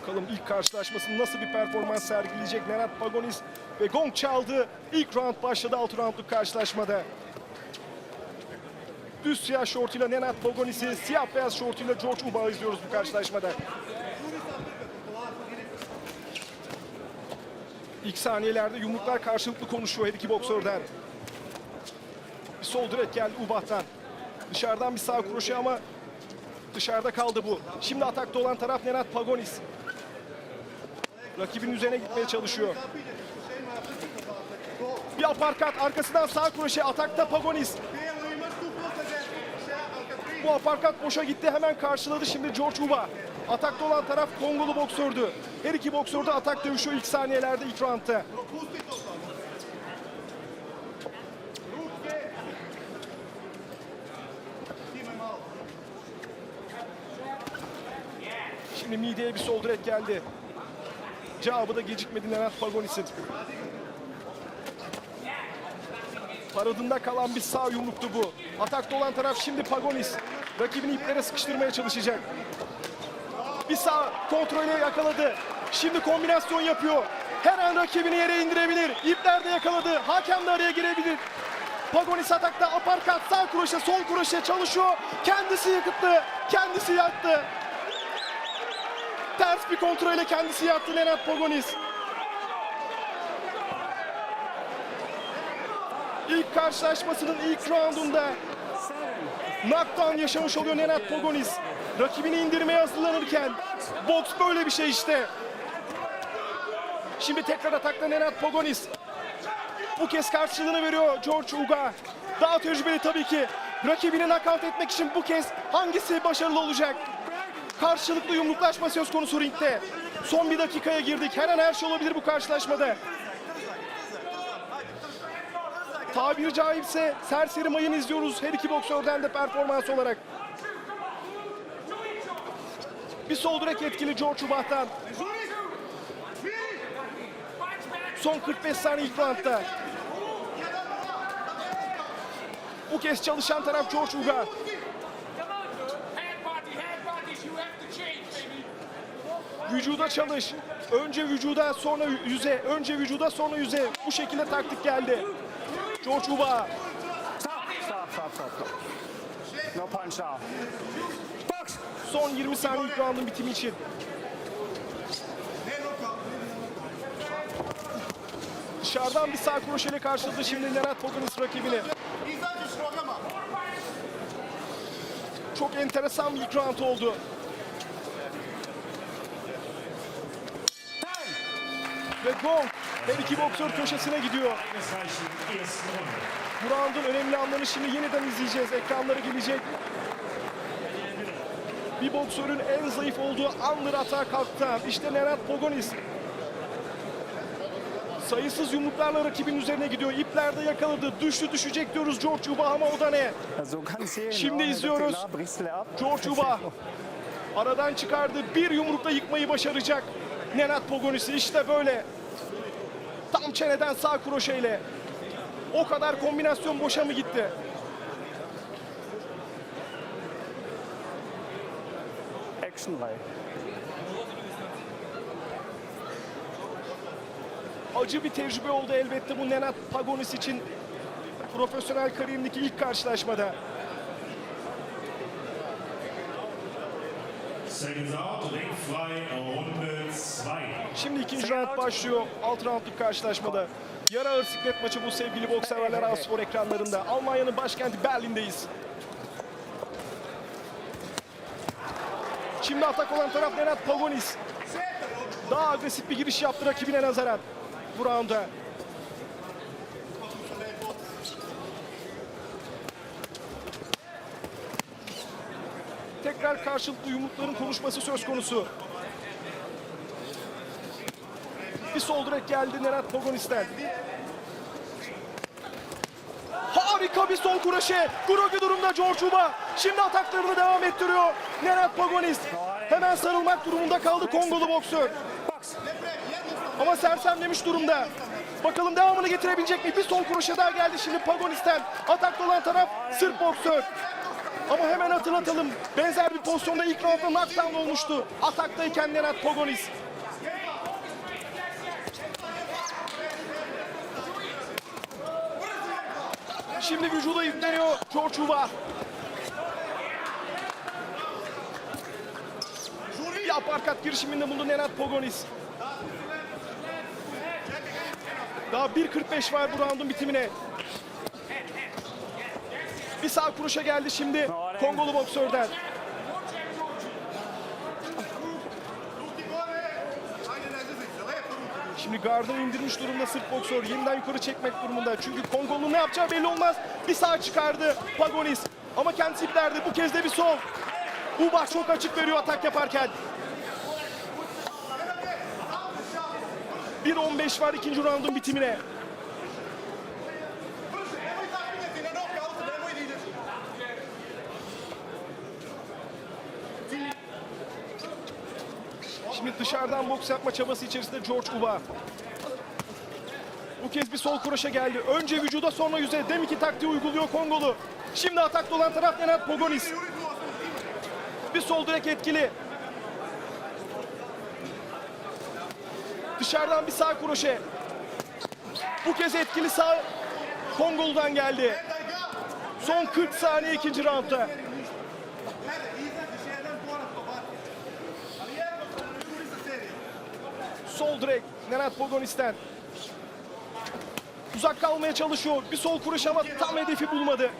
Bakalım ilk karşılaşmasında nasıl bir performans sergileyecek Nenad Pagonis ve gong çaldı. İlk round başladı 6 roundluk karşılaşmada. Düz siyah şortuyla Nenad Pagonis'i, siyah beyaz şortuyla George Uba'yı izliyoruz bu karşılaşmada. İlk saniyelerde yumruklar karşılıklı konuşuyor her iki boksörden. Bir sol direkt geldi Ubah'tan. Dışarıdan bir sağ kroşe ama dışarıda kaldı bu. Şimdi atakta olan taraf Nenad Pagonis. Rakibinin üzerine gitmeye çalışıyor. Bir aparkat arkasından sağ kroşe atakta Pagonis. Bu aparkat boşa gitti hemen karşıladı şimdi George Uba. Atakta olan taraf Kongolu boksördü. Her iki boksör de atak dövüşüyor ilk saniyelerde ilk roundda. Şimdi mideye bir sol direkt geldi. Cevabı da gecikmedi Nenad Pagonis'in. Paradında kalan bir sağ yumruktu bu. Atakta olan taraf şimdi Pagonis. Rakibini iplere sıkıştırmaya çalışacak. Bir sağ kontrolü yakaladı. Şimdi kombinasyon yapıyor. Her an rakibini yere indirebilir. İpler de yakaladı. Hakem de araya girebilir. Pagonis atakta aparkat sağ kroşe sol kroşe çalışıyor. Kendisi yakıttı. Kendisi yattı. Ters bir kontrolle kendisi yattı Nenad Pagonis. İlk karşılaşmasının ilk roundunda knockdown yaşamış oluyor Nenad Pagonis. Rakibini indirmeye hazırlanırken boks böyle bir şey işte. Şimdi tekrar atakta Nenad Pagonis. Bu kez karşılığını veriyor George Uga. Daha tecrübeli tabii ki. Rakibini knockout etmek için bu kez hangisi başarılı olacak? Karşılıklı yumruklaşma söz konusu ringde. Son bir dakikaya girdik. Her an her şey olabilir bu karşılaşmada. Tabiri caizse serseri mayın izliyoruz her iki boksörden de performans olarak. Bir sol direk etkili George Ubah'tan. Son 45 saniye ilk roundda. Bu kez çalışan taraf George Uga. Vücuda çalış. Önce vücuda sonra yüze. Önce vücuda sonra yüze. Bu şekilde taktik geldi. George Uba. Stop, stop, stop, stop. No punch now. Box! Son 20 saniye roundun bitimi için. Dışarıdan bir sağ kroşeyle karşıladı şimdi Nenad Pagonis rakibini. Çok enteresan bir ilk round oldu. Ve gong her iki boksör köşesine gidiyor. Bu roundun önemli anlarını şimdi yeniden izleyeceğiz. Ekranlara gelecek. Bir boksörün en zayıf olduğu andır atağa kalktı. İşte Nenad Pogonis. Sayısız yumruklarla rakibin üzerine gidiyor. İplerde yakaladı. Düştü düşecek diyoruz George Uba ama o da ne? Şimdi izliyoruz. George Uba aradan çıkardı. Bir yumrukla yıkmayı başaracak. Nenad Pogonis'i işte böyle. Tam çeneden sağ kroşeyle. O kadar kombinasyon boşa mı gitti? Actionreich. Acı bir tecrübe oldu elbette bu Nenad Pagonis için. Profesyonel kariyerindeki ilk karşılaşmada. Seconds out, ringfrei, Runde 2. Şimdi ikinci round başlıyor. Alt roundluk karşılaşmada. Yarı ağır siklet maçı bu sevgili boksseverler A-Spor ekranlarında. Almanya'nın başkenti Berlin'deyiz. Şimdi atak olan taraf Nenad Pagonis. Daha agresif bir giriş yaptı rakibine nazaran. Bu rounda. Tekrar karşılıklı yumrukların konuşması söz konusu. Bir sol direkt geldi Nenad Pogonis'ten. Harika bir sol kuraşe. Grogi durumda George. Şimdi ataklarını devam ettiriyor. Nenad Pogonis. Hemen sarılmak durumunda kaldı Kongolu boksör. Ama sersemlemiş durumda. Bakalım devamını getirebilecek mi? Bir sol kroşe daha geldi şimdi Pagonis'ten. Atakta olan taraf Sırp boksör. Ama hemen hatırlatalım. Benzer bir pozisyonda ilk roundda knockdown olmuştu. Ataktayken Nenad Pogonis. Şimdi vücuda yükleniyor George Uva. Bir aparkat girişiminde bulundu Nenad Pogonis. Daha 1.45 var bu roundun bitimine. Bir sağ kuruşa geldi şimdi Kongolu boksörden. Şimdi gardını indirmiş durumda Sırp boksör. Yeniden yukarı çekmek durumunda. Çünkü Kongolu ne yapacağı belli olmaz. Bir sağ çıkardı Pagonis. Ama kendisi iplerdi. Bu kez de bir sol. Ubah çok açık veriyor atak yaparken. 1.15 var ikinci roundun bitimine. Şimdi dışarıdan boks yapma çabası içerisinde George Uba. Bu kez bir sol kroşe geldi. Önce vücuda sonra yüze. Deminki taktiği uyguluyor Kongolu. Şimdi atakta olan taraf Nenad Pogonis. Bir sol direkt etkili. Dışarıdan bir sağ kroşe. Bu kez etkili sağ Kongolu'dan geldi. Son 40 saniye ikinci roundda. Sol direkt Nenad Pogonis'ten. Uzak kalmaya çalışıyor. Bir sol kuruş ama tam hedefi bulmadı.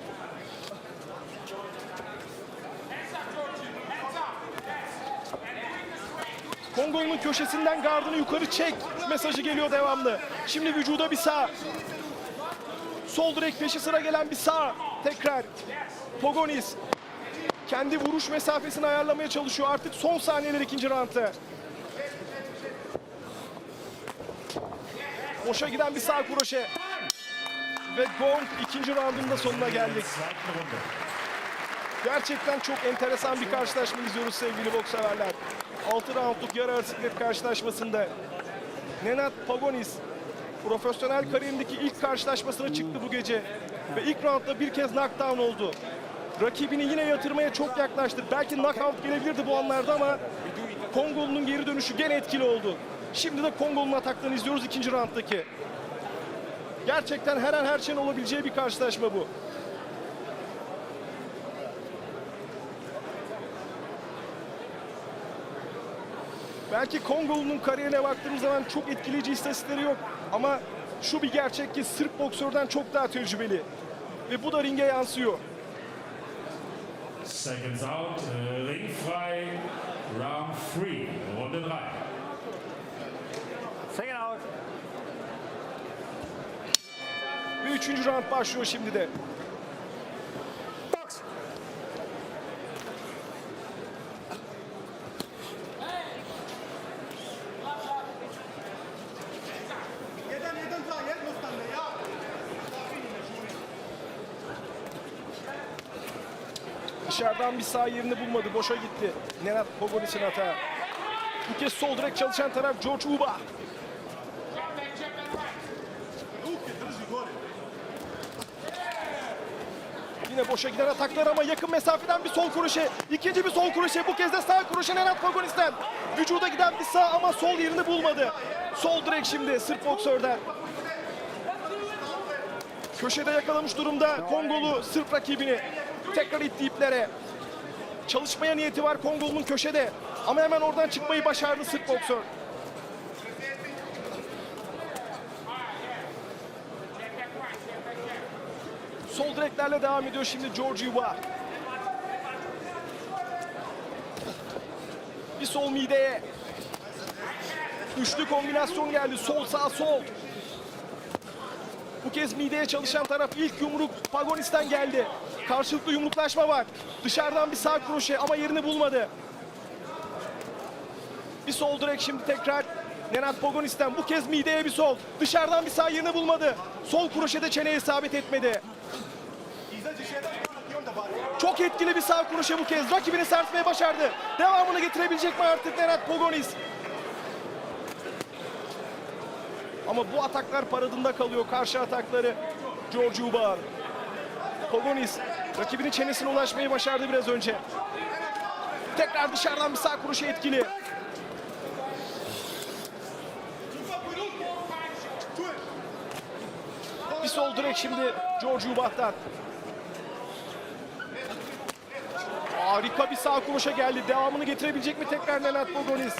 Kongo'nun köşesinden gardını yukarı çek mesajı geliyor devamlı. Şimdi vücuda bir sağ. Sol direkt peşi sıra gelen bir sağ. Tekrar Pogonis. Kendi vuruş mesafesini ayarlamaya çalışıyor. Artık son saniyeler ikinci roundda. Boşa giden bir sağ kroşe. Ve gong ikinci roundun da sonuna geldik. Gerçekten çok enteresan bir karşılaşma izliyoruz sevgili boksseverler. 6 roundluk yarı ağır siklet karşılaşmasında Nenad Pagonis profesyonel kariyerindeki ilk karşılaşmasına çıktı bu gece. Ve ilk roundda bir kez knockdown oldu. Rakibini yine yatırmaya çok yaklaştı. Belki knockout gelebilirdi bu anlarda ama Kongolu'nun geri dönüşü gene etkili oldu. Şimdi de Kongolu'nun ataklarını izliyoruz ikinci rounddaki. Gerçekten her an her şeyin olabileceği bir karşılaşma bu. Belki Kongolu'nun kariyerine baktığımız zaman çok etkileyici istatistikleri yok. Ama şu bir gerçek ki Sırp boksörden çok daha tecrübeli. Ve bu da ringe yansıyor. Seconds out, äh, ringfrei, Round 3, Runde 3. Second out. Ve üçüncü round başlıyor şimdi de. Box. Dışarıdan bir sağ yerini bulmadı. Boşa gitti. Nenad Pogonis'in hata. Bu kez sol direkt çalışan taraf George Uba. Yine boşa giden ataklar ama yakın mesafeden bir sol kuruşe. ikinci bir sol kuruşe. Bu kez de sağ kuruşe Nenad Pogonis'ten. Vücuda giden bir sağ ama sol yerini bulmadı. Sol direkt şimdi Sırp boksörden. Köşede yakalamış durumda Kongolu Sırp rakibini. Tekrar itti iplere. Çalışmaya niyeti var Kongolu'nun köşede. Ama hemen oradan çıkmayı başardı Sırp boksör. Sol direklerle devam ediyor şimdi George Yuba. Bir sol mideye. Üçlü kombinasyon geldi. Sol sağ sol. Bu kez mideye çalışan taraf ilk yumruk Pagonis'ten geldi. Karşılıklı yumruklaşma var. Dışarıdan bir sağ kroşe ama yerini bulmadı. Bir sol direkt şimdi tekrar Nenad Pogonis'ten. Bu kez mideye bir sol. Dışarıdan bir sağ yerini bulmadı. Sol kroşede çeneye isabet etmedi. Çok etkili bir sağ kroşe bu kez. Rakibini sarsmaya başardı. Devamını getirebilecek mi artık Nenad Pogonis? Ama bu ataklar paradında kalıyor. Karşı atakları George Ubar. Pogonis Rakibinin çenesine ulaşmayı başardı biraz önce. Tekrar dışarıdan bir sağ kuruşu etkili. Bir sol direkt şimdi George Ubah'tan. Harika bir sağ kuruşa geldi. Devamını getirebilecek mi tekrar Nenad Bogonis?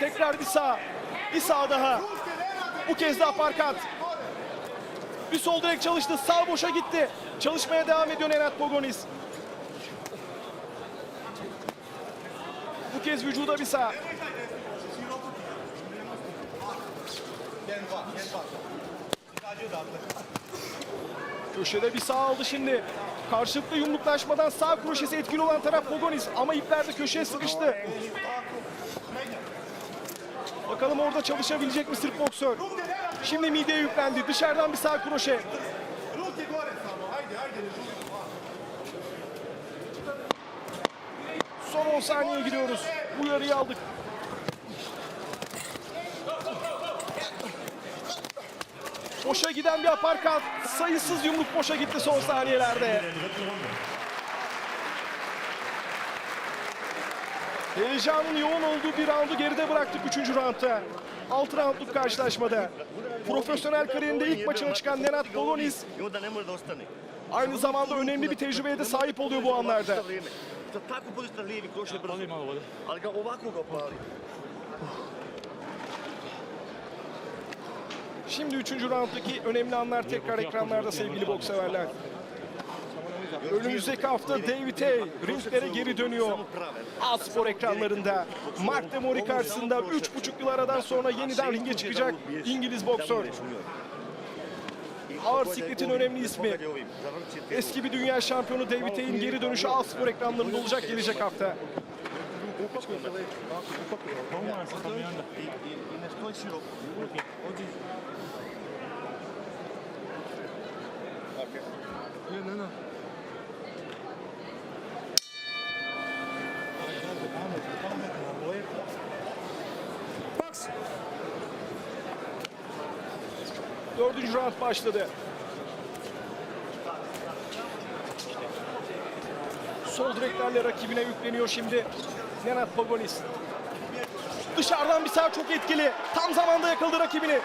Tekrar bir sağ. Bir sağ daha. Bu kez de aparkat. Bir sol direkt çalıştı. Sağ boşa gitti. Çalışmaya devam ediyor Nenad Bogonis. Bu kez vücuda bir sağ. Köşede bir sağ aldı şimdi. Karşılıklı yumruklaşmadan sağ kroşesi etkili olan taraf Bogonis ama ipler de köşeye sıkıştı. Bakalım orada çalışabilecek mi Sırp boksör? Şimdi mideye yüklendi. Dışarıdan bir sağ kroşe. Son 10 saniye giriyoruz. Uyarıyı aldık. Boşa giden bir aparkat. Sayısız yumruk boşa gitti son saniyelerde. Heyecanın yoğun olduğu bir roundu geride bıraktık 3. roundda. 6 roundluk karşılaşmada. Profesyonel kariyerinde ilk maçına çıkan Nenad Bolonis aynı zamanda önemli bir tecrübeye de sahip oluyor bu anlarda. Tako budiš na lijevi, kroš je brzo. Ali ga ovako ga pali. Şimdi 3. rounddaki önemli anlar tekrar ekranlarda sevgili boks severler. Önümüzdeki hafta David Hay ringlere geri dönüyor. A-Spor ekranlarında. Mark Demori karşısında 3,5 yıl aradan sonra yeniden ringe çıkacak İngiliz boksör. Ağır sikletin önemli ismi. Eski bir dünya şampiyonu David Hay'in geri dönüşü A-Spor ekranlarında olacak gelecek hafta. Dördüncü round başladı. Sol direklerle rakibine yükleniyor şimdi. Nenad Pagonis. Dışarıdan bir sağ çok etkili. Tam zamanda yakaladı rakibini.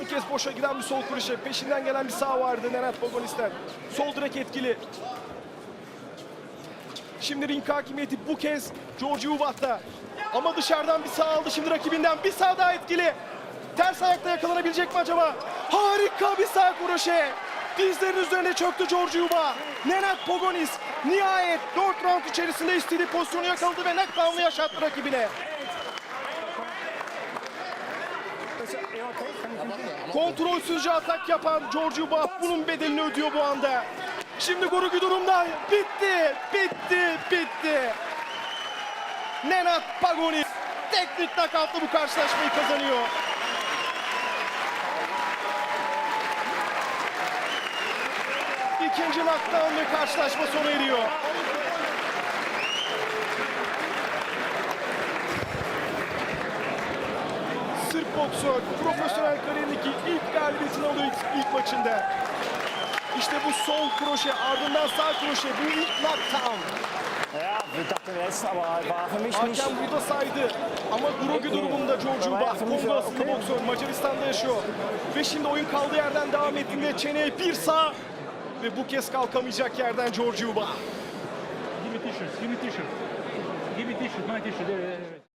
Bu kez boşa giden bir sol kuruşu. Peşinden gelen bir sağ vardı Nenad Pagonis'ten. Sol direk etkili. Şimdi ring hakimiyeti bu kez George Ubah'ta. Ama dışarıdan bir sağ aldı şimdi rakibinden. Bir sağ daha etkili. Ters ayakta yakalanabilecek mi acaba? Harika bir sağ kroşe. Dizlerin üzerine çöktü George Ubah. Nenad Pogonis nihayet 4 round içerisinde istediği pozisyonu yakaladı ve knockdown'u yaşattı rakibine. Kontrolsüzce atak yapan George Ubah bunun bedelini ödüyor bu anda. Şimdi Gorugi durumda bitti, bitti, bitti. Nenad Pagonis teknik nakavtla bu karşılaşmayı kazanıyor. İkinci knockdown ve karşılaşma sona eriyor. Sırp boksör profesyonel kariyerindeki ilk galibiyetini alıyor ilk, ilk maçında. İşte bu sol kroşe ardından sağ kroşe bu ilk knockdown. Ja, wir dachten jetzt, aber war für mich nicht. Hakem burada saydı. Ama Grogi durumunda George Ubah, Kongo asıllı boksör Macaristan'da yaşıyor. Ve şimdi oyun kaldığı yerden devam ettiğinde çeneye bir sağ ve bu kez kalkamayacak yerden George Ubah. Give me t-shirts. Give me t-shirts. Give me t-shirts. My t-shirt.